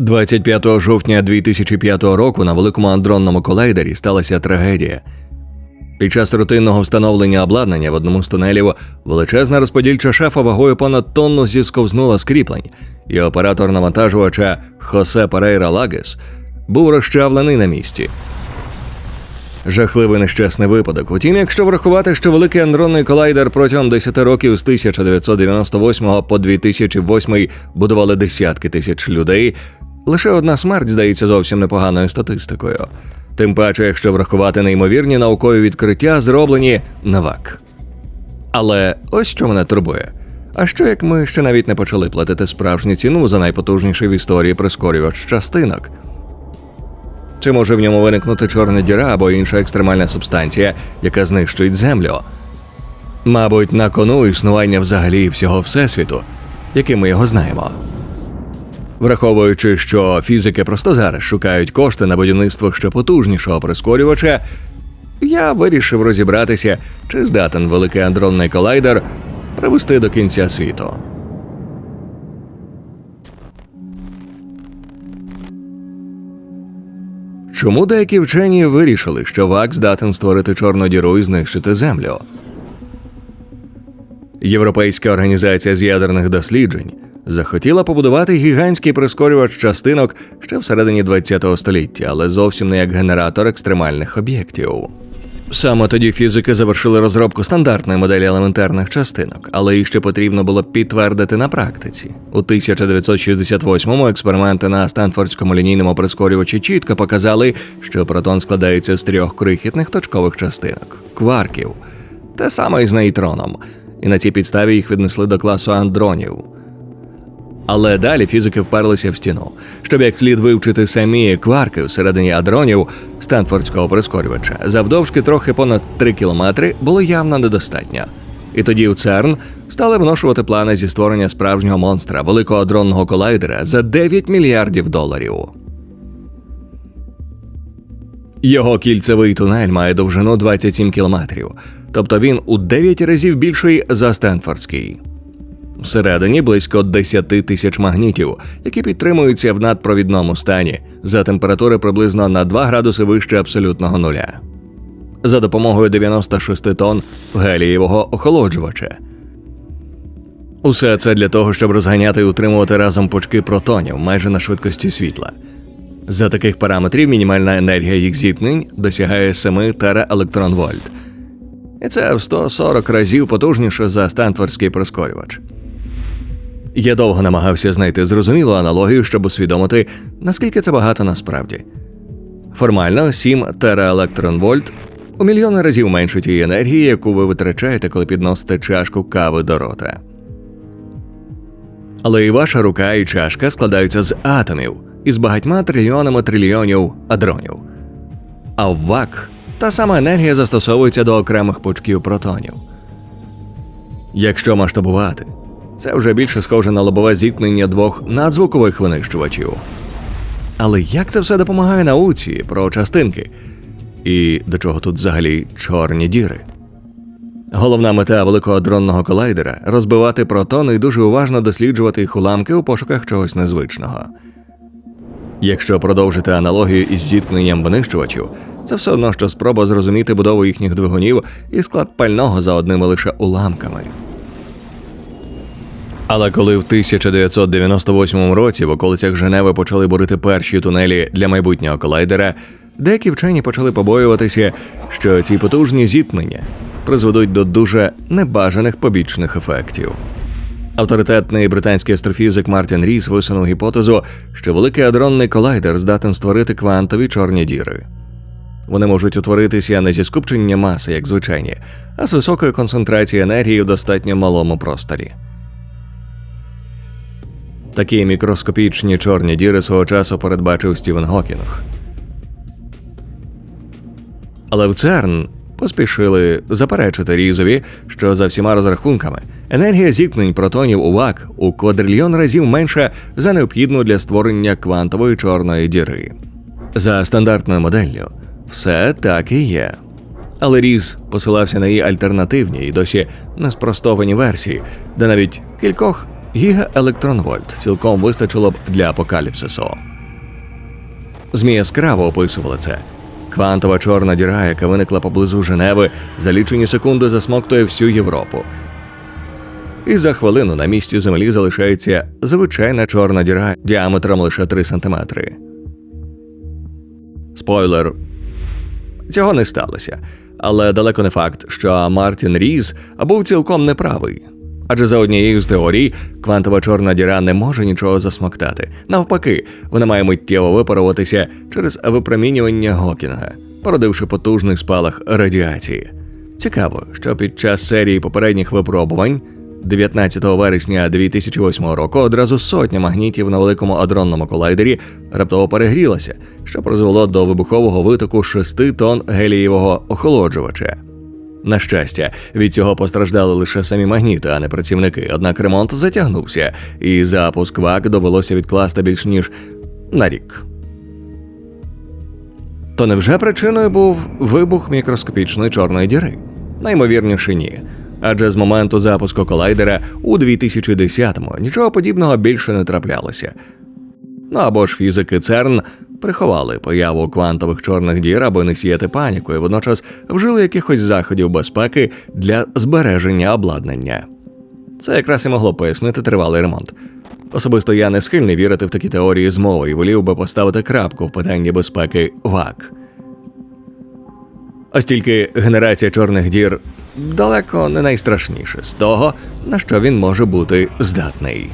25 жовтня 2005 року на великому андронному колайдері сталася трагедія. Під час рутинного встановлення обладнання в одному з тунелів величезна розподільча шафа вагою понад тонну зісковзнула з кріплень, і оператор навантажувача Хосе Перейра Лагес був розчавлений на місці. Жахливий нещасний випадок. Утім, якщо врахувати, що великий андронний колайдер протягом 10 років з 1998 по 2008 будували десятки тисяч людей, лише одна смерть здається зовсім непоганою статистикою. Тим паче, якщо врахувати неймовірні наукові відкриття, зроблені на ВАК. Але ось що мене турбує. А що як ми ще навіть не почали платити справжню ціну за найпотужніший в історії прискорювач частинок? Чи може в ньому виникнути чорна діра або інша екстремальна субстанція, яка знищить землю? Мабуть, на кону існування взагалі всього всесвіту, яким ми його знаємо. Враховуючи, що фізики просто зараз шукають кошти на будівництво ще потужнішого прискорювача, я вирішив розібратися, чи здатен великий андронний колайдер привести до кінця світу. Чому деякі вчені вирішили, що ВАК здатен створити чорну діру і знищити землю? Європейська організація з ядерних досліджень захотіла побудувати гігантський прискорювач частинок ще всередині ХХ століття, але зовсім не як генератор екстремальних об'єктів. Саме тоді фізики завершили розробку стандартної моделі елементарних частинок, але їх ще потрібно було підтвердити на практиці. У 1968-му експерименти на Стенфордському лінійному прискорювачі чітко показали, що протон складається з трьох крихітних точкових частинок кварків, те саме і з нейтроном, і на цій підставі їх віднесли до класу андронів. Але далі фізики вперлися в стіну, щоб як слід вивчити самі кварки всередині адронів Стенфордського прискорювача, завдовжки трохи понад 3 кілометри було явно недостатньо. І тоді в ЦЕРН стали вношувати плани зі створення справжнього монстра великого адронного колайдера за 9 мільярдів доларів. Його кільцевий тунель має довжину 27 кілометрів, тобто він у 9 разів більший за Стенфордський. Всередині близько 10 тисяч магнітів, які підтримуються в надпровідному стані за температури приблизно на 2 градуси вище абсолютного нуля. За допомогою 96 тонн гелієвого охолоджувача. Усе це для того, щоб розганяти і утримувати разом пучки протонів майже на швидкості світла. За таких параметрів мінімальна енергія їх зіткнень досягає 7 тераелектронвольт. І це в 140 разів потужніше за Стенфордський прискорювач. Я довго намагався знайти зрозумілу аналогію, щоб усвідомити, наскільки це багато насправді. Формально 7 тераелектронвольт у мільйони разів менше тієї енергії, яку ви витрачаєте, коли підносите чашку кави до рота. Але і ваша рука, і чашка складаються з атомів із багатьма трильйонами трильйонів адронів. А ВАК та сама енергія застосовується до окремих пучків протонів. Якщо масштабувати, це вже більше схоже на лобове зіткнення двох надзвукових винищувачів. Але як це все допомагає науці про частинки? І до чого тут взагалі чорні діри? Головна мета великого дронного колайдера розбивати протони і дуже уважно досліджувати їх уламки у пошуках чогось незвичного. Якщо продовжити аналогію із зіткненням винищувачів, це все одно, що спроба зрозуміти будову їхніх двигунів і склад пального за одними лише уламками. Але коли в 1998 році в околицях Женеви почали бурити перші тунелі для майбутнього колайдера, деякі вчені почали побоюватися, що ці потужні зіткнення призведуть до дуже небажаних побічних ефектів. Авторитетний британський астрофізик Мартін Ріс висунув гіпотезу, що великий адронний колайдер здатен створити квантові чорні діри. Вони можуть утворитися не зі скупчення маси, як звичайні, а з високою концентрацією енергії в достатньо малому просторі. Такі мікроскопічні чорні діри свого часу передбачив Стівен Гокінг. Але в ЦЕРН поспішили заперечити різові, що за всіма розрахунками енергія зіткнень протонів у ВАК у квадрильйон разів менша за необхідну для створення квантової чорної діри. За стандартною моделлю все так і є. Але Різ посилався на її альтернативні і досі неспростовані версії, де навіть кількох гігаелектронвольт цілком вистачило б для апокаліпсису. ЗМІ яскраво описували це. Квантова чорна діра, яка виникла поблизу Женеви, за лічені секунди засмоктує всю Європу. І за хвилину на місці землі залишається звичайна чорна діра діаметром лише 3 см. Спойлер. Цього не сталося. Але далеко не факт, що Мартін Різ був цілком неправий. Адже за однією з теорій, квантова чорна діра не може нічого засмоктати. Навпаки, вона має миттєво випаруватися через випромінювання Гокінга, породивши потужний спалах радіації. Цікаво, що під час серії попередніх випробувань 19 вересня 2008 року одразу сотня магнітів на великому адронному колайдері раптово перегрілася, що призвело до вибухового витоку 6 тонн гелієвого охолоджувача. На щастя, від цього постраждали лише самі магніти, а не працівники. Однак ремонт затягнувся, і запуск ВАК довелося відкласти більш ніж на рік. То невже причиною був вибух мікроскопічної чорної діри? Наймовірніше, ні. Адже з моменту запуску колайдера у 2010-му нічого подібного більше не траплялося. Ну або ж фізики ЦЕРН приховали появу квантових чорних дір, аби не сіяти паніку, і водночас вжили якихось заходів безпеки для збереження обладнання. Це якраз і могло пояснити тривалий ремонт. Особисто я не схильний вірити в такі теорії змови і волів би поставити крапку в питанні безпеки ВАК. Ось тільки генерація чорних дір далеко не найстрашніше з того, на що він може бути здатний.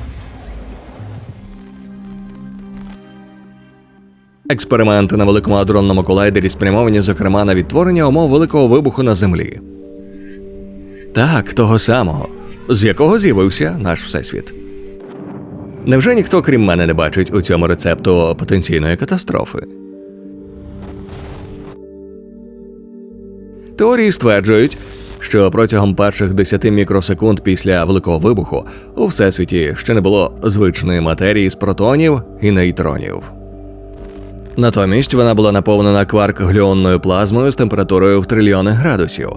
Експерименти на великому адронному колайдері спрямовані, зокрема, на відтворення умов великого вибуху на землі. Так, того самого, з якого з'явився наш всесвіт. Невже ніхто, крім мене, не бачить у цьому рецепту потенційної катастрофи? Теорії стверджують, що протягом перших 10 мікросекунд після великого вибуху у всесвіті ще не було звичної матерії з протонів і нейтронів. Натомість вона була наповнена кварк-гліонною плазмою з температурою в трильйони градусів.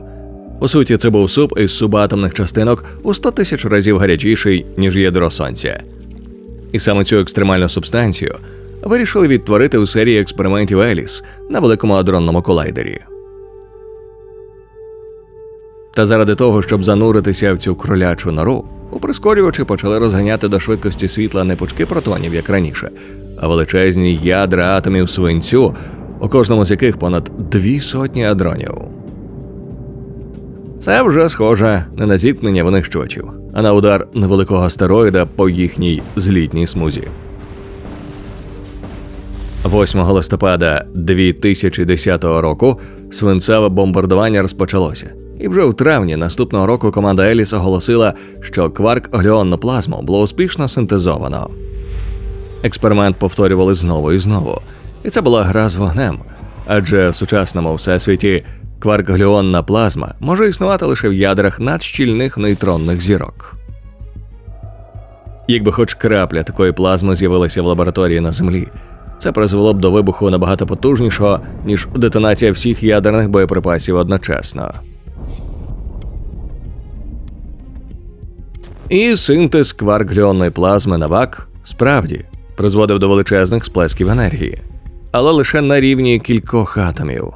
У суті, це був суп із субатомних частинок у 100 тисяч разів гарячіший, ніж ядро сонця. І саме цю екстремальну субстанцію вирішили відтворити у серії експериментів Еліс на великому адронному колайдері. Та заради того, щоб зануритися в цю кролячу нору, у прискорювачі почали розганяти до швидкості світла не пучки протонів, як раніше, а величезні ядра атомів свинцю, у кожному з яких понад дві сотні адронів. Це вже схоже не на зіткнення винищувачів, а на удар невеликого астероїда по їхній злітній смузі. 8 листопада 2010 року свинцеве бомбардування розпочалося. І вже у травні наступного року команда Еліс оголосила, що кварк гліонну плазму було успішно синтезовано. Експеримент повторювали знову і знову, і це була гра з вогнем. Адже в сучасному всесвіті кварк-гліонна плазма може існувати лише в ядрах надщільних нейтронних зірок. Якби хоч крапля такої плазми з'явилася в лабораторії на Землі, це призвело б до вибуху набагато потужнішого, ніж детонація всіх ядерних боєприпасів одночасно. І синтез кварк-гліонної плазми на ВАК справді призводив до величезних сплесків енергії, але лише на рівні кількох атомів.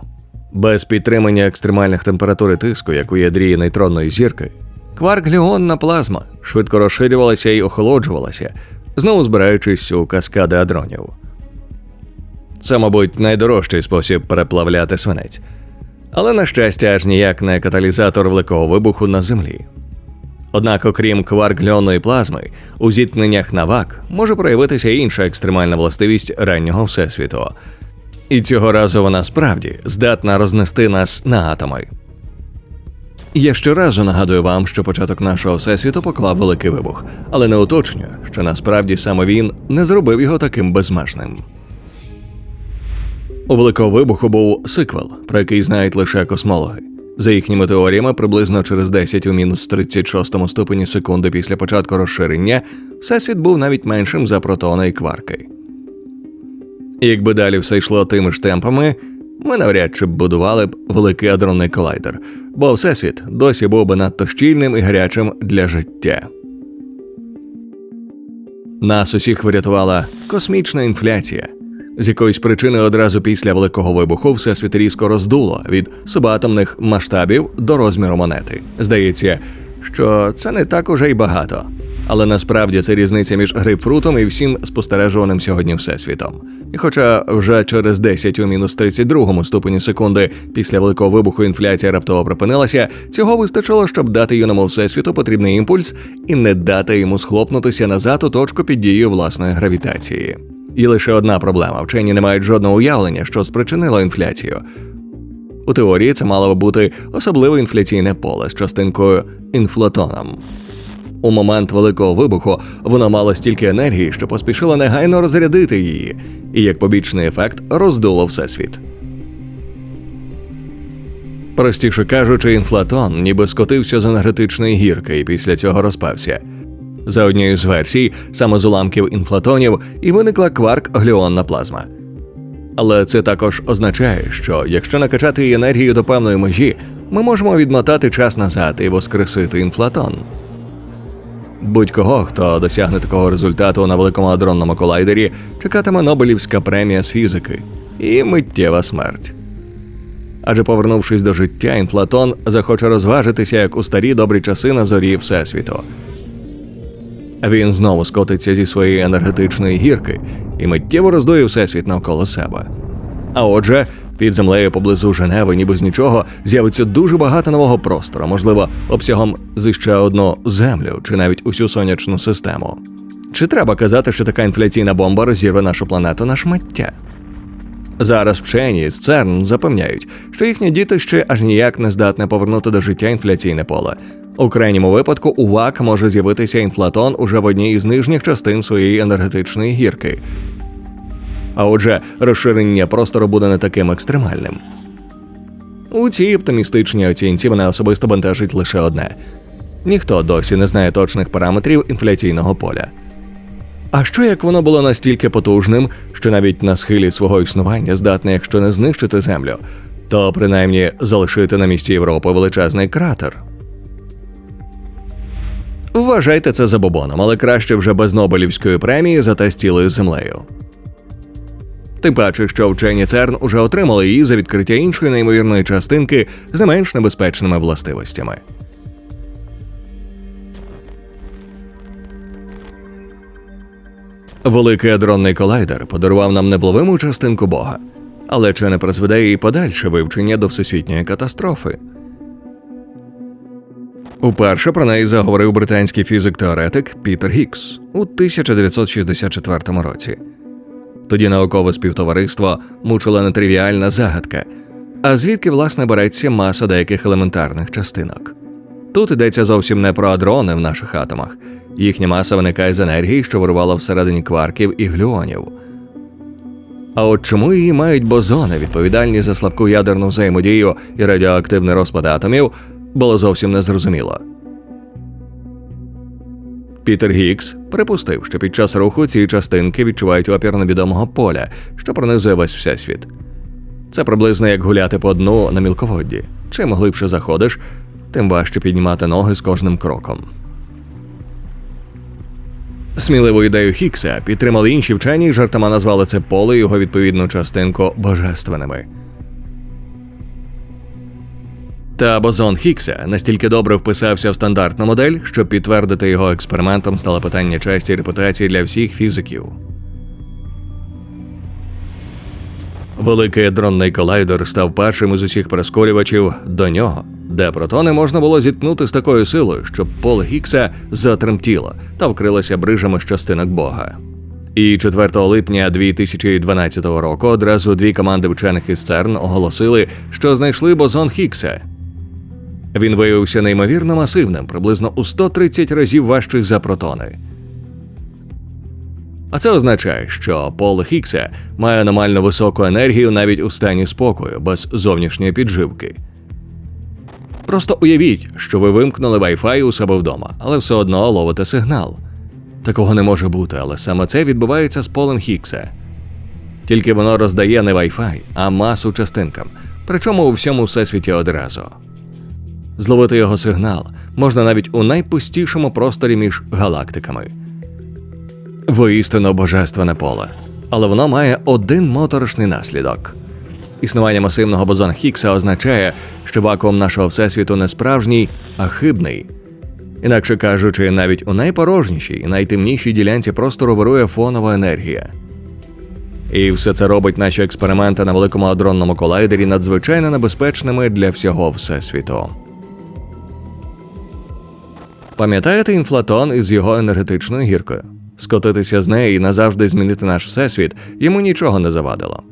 Без підтримання екстремальних температур і тиску, як у ядрі нейтронної зірки, кварк-гліонна плазма швидко розширювалася і охолоджувалася, знову збираючись у каскади адронів. Це, мабуть, найдорожчий спосіб переплавляти свинець. Але, на щастя, аж ніяк не каталізатор великого вибуху на землі. Однак, окрім кварк-гліонної плазми, у зіткненнях на ВАК може проявитися інша екстремальна властивість раннього всесвіту. І цього разу вона справді здатна рознести нас на атоми. Я щоразу нагадую вам, що початок нашого всесвіту поклав великий вибух, але не уточнюю, що насправді саме він не зробив його таким безмежним. У великого вибуху був сиквел, про який знають лише космологи. За їхніми теоріями, приблизно через 10 у мінус 36 ступені секунди після початку розширення всесвіт був навіть меншим за протони і кварки. Якби далі все йшло тими ж темпами, ми навряд чи б будували б великий адронний колайдер, бо всесвіт досі був би надто щільним і гарячим для життя. Нас усіх врятувала космічна інфляція. З якоїсь причини одразу після великого вибуху всесвіт різко роздуло від субатомних масштабів до розміру монети. Здається, що це не так уже й багато. Але насправді це різниця між грейпфрутом і всім спостережуваним сьогодні всесвітом. І хоча вже через 10 у мінус 32 ступені секунди після великого вибуху інфляція раптово припинилася, цього вистачило, щоб дати юному всесвіту потрібний імпульс і не дати йому схлопнутися назад у точку під дією власної гравітації. І лише одна проблема: вчені не мають жодного уявлення, що спричинило інфляцію. У теорії це мало би бути особливе інфляційне поле з частинкою інфлатоном. У момент великого вибуху воно мало стільки енергії, що поспішило негайно розрядити її, і як побічний ефект роздуло всесвіт. Простіше кажучи, інфлатон ніби скотився з енергетичної гірки і після цього розпався. За однією з версій, саме з уламків інфлатонів і виникла кварк-гліонна плазма. Але це також означає, що якщо накачати її енергію до певної межі, ми можемо відмотати час назад і воскресити інфлатон. Будь-кого, хто досягне такого результату на великому адронному колайдері, чекатиме Нобелівська премія з фізики і миттєва смерть. Адже повернувшись до життя, інфлатон захоче розважитися як у старі добрі часи на зорі Всесвіту. Він знову скотиться зі своєї енергетичної гірки і миттєво роздує всесвіт навколо себе. А отже, під землею поблизу Женеви, ніби з нічого, з'явиться дуже багато нового простору, можливо, обсягом з ще одну землю чи навіть усю сонячну систему. Чи треба казати, що така інфляційна бомба розірве нашу планету на шмаття? Зараз вчені з ЦЕРН запевняють, що їхнє дітище аж ніяк не здатне повернути до життя інфляційне поле. У крайньому випадку у ВАК може з'явитися інфлатон уже в одній із нижніх частин своєї енергетичної гірки. А отже, розширення простору буде не таким екстремальним. У цій оптимістичній оцінці мене особисто бентежить лише одне: ніхто досі не знає точних параметрів інфляційного поля. А що як воно було настільки потужним, що навіть на схилі свого існування здатне, якщо не знищити землю, то принаймні залишити на місці Європи величезний кратер? Вважайте це забобоном, але краще вже без Нобелівської премії зате з цілою землею. Тим паче, що вчені ЦЕРН уже отримали її за відкриття іншої неймовірної частинки з не менш небезпечними властивостями. Великий адронний колайдер подарував нам невловиму частинку Бога, але чи не призведе її подальше вивчення до всесвітньої катастрофи? Уперше про неї заговорив британський фізик-теоретик Пітер Гікс у 1964 році. Тоді наукове співтовариство мучила нетривіальна загадка. А звідки власне береться маса деяких елементарних частинок? Тут йдеться зовсім не про адрони в наших атомах. Їхня маса виникає з енергії, що вирувала всередині кварків і глюонів. А от чому її мають бозони, відповідальні за слабку ядерну взаємодію і радіоактивний розпад атомів, було зовсім незрозуміло. Пітер Гікс припустив, що під час руху ці частинки відчувають опір невідомого поля, що пронизує весь всесвіт. Це приблизно як гуляти по дну на мілководді. Чим глибше заходиш, тим важче піднімати ноги з кожним кроком. Сміливу ідею Хікса підтримали інші вчені і жартома назвали це поле його відповідну частинку божественними. Та бозон Хікса настільки добре вписався в стандартну модель, що підтвердити його експериментом стало питання честі і репутації для всіх фізиків. Великий адронний колайдер став першим із усіх прискорювачів до нього, де протони можна було зіткнути з такою силою, щоб поле Гікса затремтіло та вкрилося брижами з частинок Бога. І 4 липня 2012 року одразу дві команди вчених із ЦЕРН оголосили, що знайшли бозон Хікса. Він виявився неймовірно масивним, приблизно у 130 разів важчий за протони. А це означає, що поле Хікса має аномально високу енергію навіть у стані спокою, без зовнішньої підживки. Просто уявіть, що ви вимкнули Wi-Fi у себе вдома, але все одно ловите сигнал. Такого не може бути, але саме це відбувається з полем Хікса. Тільки воно роздає не Wi-Fi, а масу частинкам, причому у всьому всесвіті одразу. Зловити його сигнал можна навіть у найпустішому просторі між галактиками. Воістину божественне поле. Але воно має один моторошний наслідок. Існування масивного бозона Хіггса означає, що вакуум нашого всесвіту не справжній, а хибний. Інакше кажучи, навіть у найпорожнішій і найтемнішій ділянці простору вирує фонова енергія. І все це робить наші експерименти на великому адронному колайдері надзвичайно небезпечними для всього всесвіту. Пам'ятаєте інфлатон із його енергетичною гіркою? Скотитися з неї і назавжди змінити наш всесвіт йому нічого не завадило.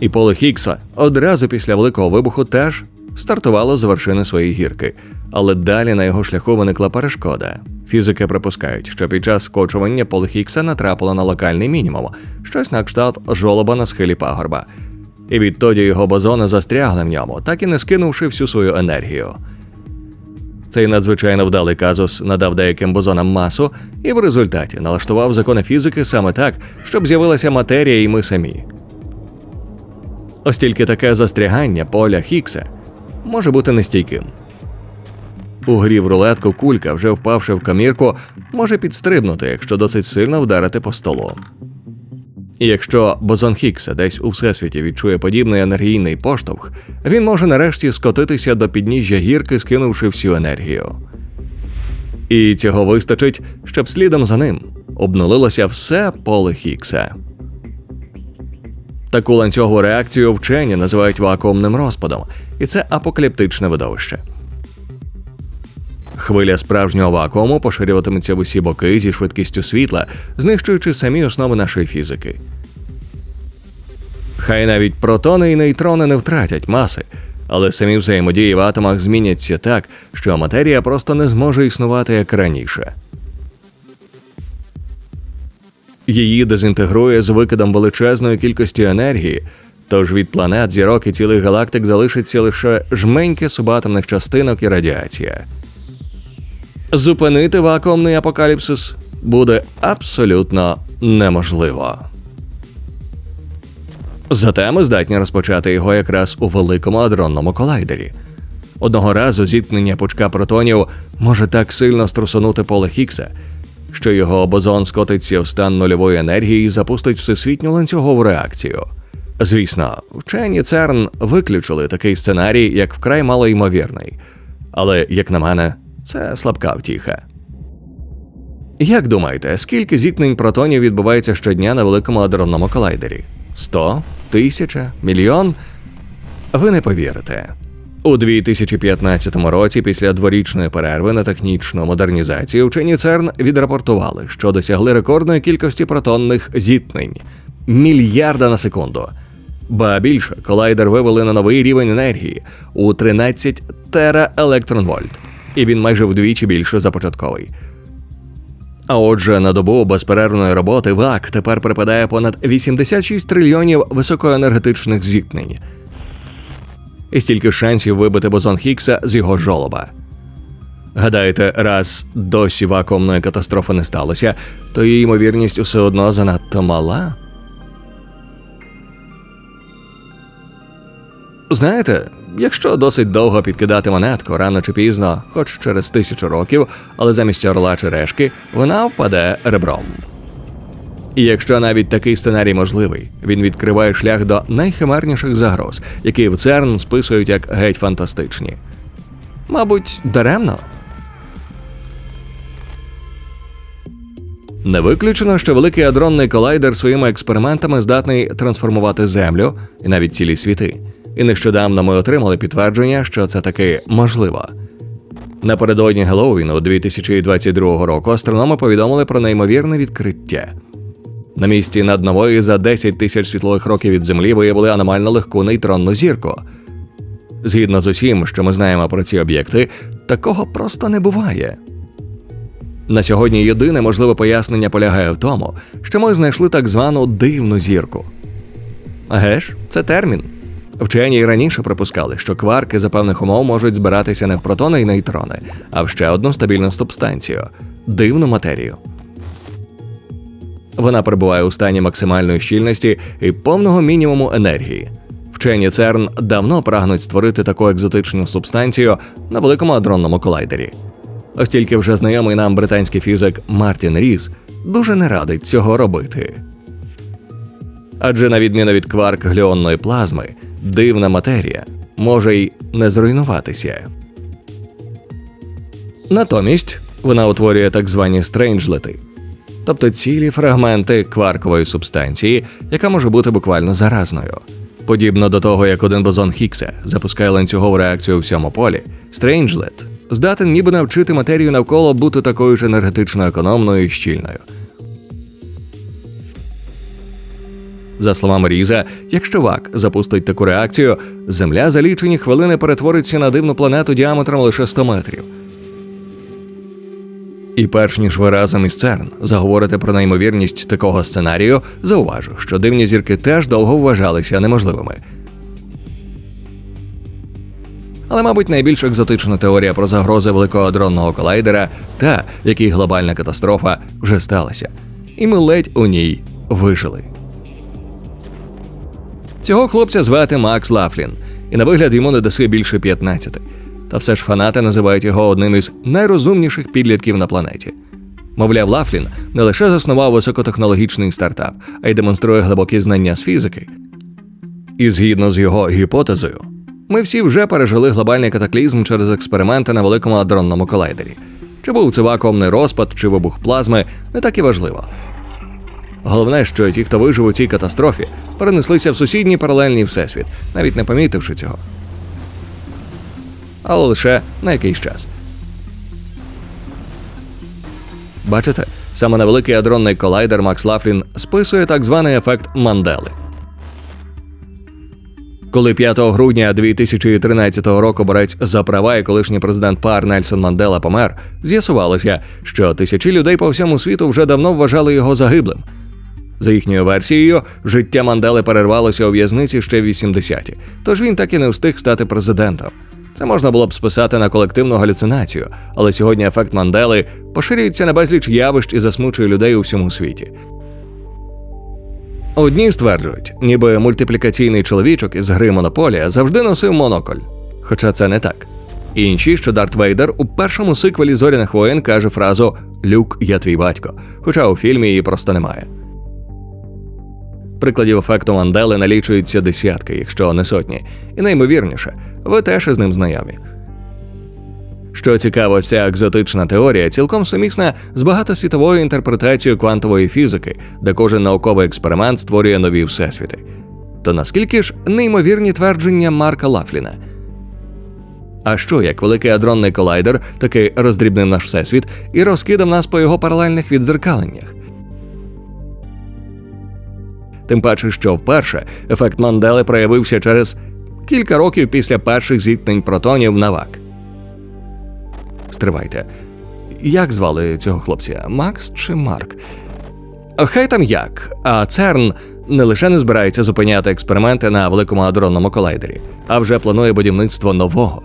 І поле Хіггса одразу після великого вибуху теж стартувало з вершини своєї гірки, але далі на його шляху виникла перешкода. Фізики припускають, що під час скочування поле Хіггса натрапило на локальний мінімум, щось на кшталт жолоба на схилі пагорба. І відтоді його бозони застрягли в ньому, так і не скинувши всю свою енергію. Цей надзвичайно вдалий казус надав деяким бозонам масу і в результаті налаштував закони фізики саме так, щоб з'явилася матерія і ми самі. Ось тільки таке застрягання поля Хікса може бути нестійким. У грі в рулетку кулька, вже впавши в камірку, може підстрибнути, якщо досить сильно вдарити по столу. І якщо бозон Хіггса десь у всесвіті відчує подібний енергійний поштовх, він може нарешті скотитися до підніжжя гірки, скинувши всю енергію. І цього вистачить, щоб слідом за ним обнулилося все поле Хіггса. Таку ланцюгову реакцію вчені називають вакуумним розпадом, і це апокаліптичне видовище. Хвиля справжнього вакууму поширюватиметься в усі боки зі швидкістю світла, знищуючи самі основи нашої фізики. Хай навіть протони і нейтрони не втратять маси, але самі взаємодії в атомах зміняться так, що матерія просто не зможе існувати як раніше. Її дезінтегрує з викидом величезної кількості енергії, тож від планет, зірок і цілих галактик залишиться лише жменьки субатомних частинок і радіація. Зупинити вакуумний апокаліпсис буде абсолютно неможливо. Зате ми здатні розпочати його якраз у великому адронному колайдері. Одного разу зіткнення пучка протонів може так сильно струсунути поле Хіггса, що його бозон скотиться в стан нульової енергії і запустить всесвітню ланцюгову реакцію. Звісно, вчені ЦЕРН виключили такий сценарій як вкрай малоймовірний, але, як на мене, це слабка втіха. Як думаєте, скільки зіткнень протонів відбувається щодня на великому адронному колайдері? Сто? Тисяча? Мільйон? Ви не повірите. У 2015 році, після дворічної перерви на технічну модернізацію, вчені ЦЕРН відрапортували, що досягли рекордної кількості протонних зіткнень мільярда на секунду. Ба більше, колайдер вивели на новий рівень енергії у 13 тераелектронвольт, і він майже вдвічі більше за початковий. А отже, на добу безперервної роботи ВАК тепер припадає понад 86 трильйонів високоенергетичних зіткнень. І стільки шансів вибити бозон Хіггса з його жолоба. Гадаєте, раз досі вакуумної катастрофи не сталося, то її ймовірність усе одно занадто мала? Знаєте, якщо досить довго підкидати монетку, рано чи пізно, хоч через тисячу років, але замість орла чи решки, вона впаде ребром. І якщо навіть такий сценарій можливий, він відкриває шлях до найхимерніших загроз, які в ЦЕРН списують як геть фантастичні. Мабуть, даремно. Не виключено, що великий адронний колайдер своїми експериментами здатний трансформувати Землю і навіть цілі світи. І нещодавно ми отримали підтвердження, що це таки можливо. Напередодні Геловіну 2022 року астрономи повідомили про неймовірне відкриття. На місці над нової за 10 тисяч світлових років від Землі виявили аномально легку нейтронну зірку. Згідно з усім, що ми знаємо про ці об'єкти, такого просто не буває. На сьогодні єдине можливе пояснення полягає в тому, що ми знайшли так звану дивну зірку. Геш, це термін. Вчені й раніше припускали, що кварки за певних умов можуть збиратися не в протони і нейтрони, а в ще одну стабільну субстанцію дивну матерію. Вона перебуває у стані максимальної щільності і повного мінімуму енергії. Вчені ЦЕРН давно прагнуть створити таку екзотичну субстанцію на великому адронному колайдері. Ось тільки вже знайомий нам британський фізик Мартін Різ дуже не радить цього робити. Адже на відміну від кварк гліонної плазми, дивна матерія може й не зруйнуватися. Натомість вона утворює так звані стрейнджлети, тобто цілі фрагменти кваркової субстанції, яка може бути буквально заразною. Подібно до того, як один бозон Хіггса запускає ланцюгову реакцію у всьому полі, стрейнджлет здатен ніби навчити матерію навколо бути такою ж енергетично економною і щільною. За словами Різа, якщо ВАК запустить таку реакцію, Земля за лічені хвилини перетвориться на дивну планету діаметром лише 100 метрів. І перш ніж ви разом із ЦЕРН заговорите про неймовірність такого сценарію, зауважу, що дивні зірки теж довго вважалися неможливими. Але, мабуть, найбільш екзотична теорія про загрози великого адронного колайдера та, в якій глобальна катастрофа вже сталася. І ми ледь у ній вижили. Цього хлопця звати Макс Лафлін, і на вигляд йому не даси більше 15. Та все ж фанати називають його одним із найрозумніших підлітків на планеті. Мовляв, Лафлін не лише заснував високотехнологічний стартап, а й демонструє глибокі знання з фізики. І згідно з його гіпотезою, ми всі вже пережили глобальний катаклізм через експерименти на великому адронному колайдері. Чи був це вакуумний розпад, чи вибух плазми, не так і важливо. Головне, що ті, хто вижив у цій катастрофі, перенеслися в сусідній паралельний всесвіт, навіть не помітивши цього. Але лише на якийсь час. Бачите, саме на великий адронний колайдер Макс Лафлін списує так званий ефект Мандели. Коли 5 грудня 2013 року борець за права і колишній президент ПАР Нельсон Мандела помер, з'ясувалося, що тисячі людей по всьому світу вже давно вважали його загиблим. За їхньою версією, життя Мандели перервалося у в'язниці ще в 80-ті, тож він так і не встиг стати президентом. Це можна було б списати на колективну галюцинацію, але сьогодні ефект Мандели поширюється на безліч явищ і засмучує людей у всьому світі. Одні стверджують, ніби мультиплікаційний чоловічок із гри Монополія завжди носив моноколь. Хоча це не так. Інші, що Дарт Вейдер у першому сиквелі зоряних воєн каже фразу Люк, я твій батько, хоча у фільмі її просто немає. Прикладів ефекту Мандели налічуються десятки, якщо не сотні, і найімовірніше, ви теж із ним знайомі. Що цікаво, ця екзотична теорія цілком сумісна з багатосвітовою інтерпретацією квантової фізики, де кожен науковий експеримент створює нові всесвіти. То наскільки ж неймовірні твердження Марка Лафліна? А що, як великий адронний колайдер таки роздрібнив наш всесвіт і розкидав нас по його паралельних відзеркаленнях? Тим паче, що вперше ефект Мандели проявився через кілька років після перших зіткнень протонів на ВАК. Стривайте. Як звали цього хлопця? Макс чи Марк? Хай там як. А ЦЕРН не лише не збирається зупиняти експерименти на великому адронному колайдері, а вже планує будівництво нового.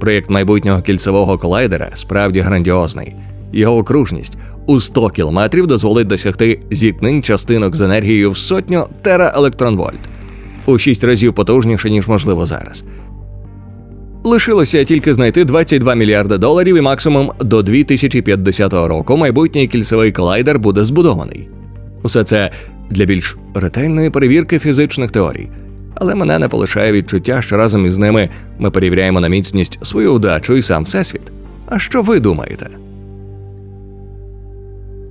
Проєкт майбутнього кільцевого колайдера справді грандіозний. Його окружність у 100 кілометрів дозволить досягти зіткнень частинок з енергією в сотню тераелектронвольт. у 6 разів потужніше, ніж можливо зараз. Лишилося тільки знайти 22 мільярди доларів, і максимум до 2050 року майбутній кільцевий колайдер буде збудований. Усе це для більш ретельної перевірки фізичних теорій. Але мене не полишає відчуття, що разом із ними ми перевіряємо на міцність свою удачу і сам всесвіт. А що ви думаєте?